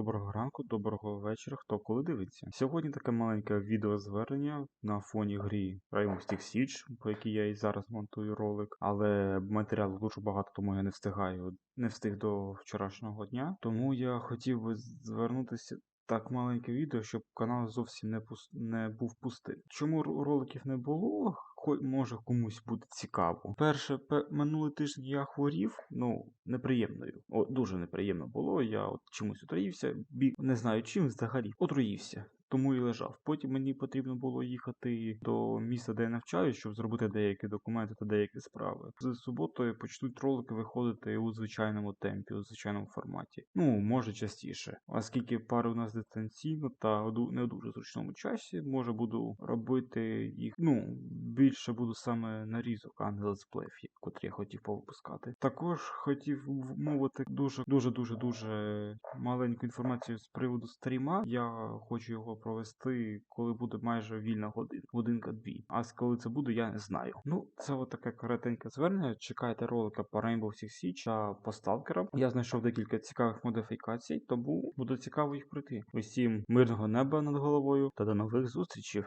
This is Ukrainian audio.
доброго ранку, доброго вечора, хто коли дивиться. Сьогодні таке маленьке відеозвернення на фоні грі Rainbow Six Siege, по якій я і зараз монтую ролик, але матеріалу дуже багато, тому я не встигаю, не встиг до вчорашнього дня. Тому я хотів би звернутися. Так, маленьке відео, щоб канал зовсім не пус... не був пустим. Чому роликів не було? Може комусь буде цікаво. Перше, пе... минулий тиждень я хворів, ну неприємною. О, дуже неприємно було. Я от чимось отруївся, бі... не знаю чим взагалі. Отруївся. Тому і лежав. Потім мені потрібно було їхати до міста, де я навчаюсь, щоб зробити деякі документи та деякі справи. З суботою почнуть ролики виходити у звичайному темпі, у звичайному форматі. Ну, може частіше. Оскільки пари у нас дистанційно та не дуже зручному часі, може буду робити їх. Ну, більше буду саме нарізок, не летсплеїв, котрі я хотів повипускати. Також хотів мовити дуже дуже дуже дуже маленьку інформацію з приводу стріма. Я хочу його провести, коли буде майже вільна година, годинка-дві. А коли це буде, я не знаю. Ну, це от таке коротеньке звернення. Чекайте ролика по Rainbow Six Siege та по сталкерам. Я знайшов декілька цікавих модифікацій, тому буде цікаво їх пройти. Усім мирного неба над головою та до нових зустрічей.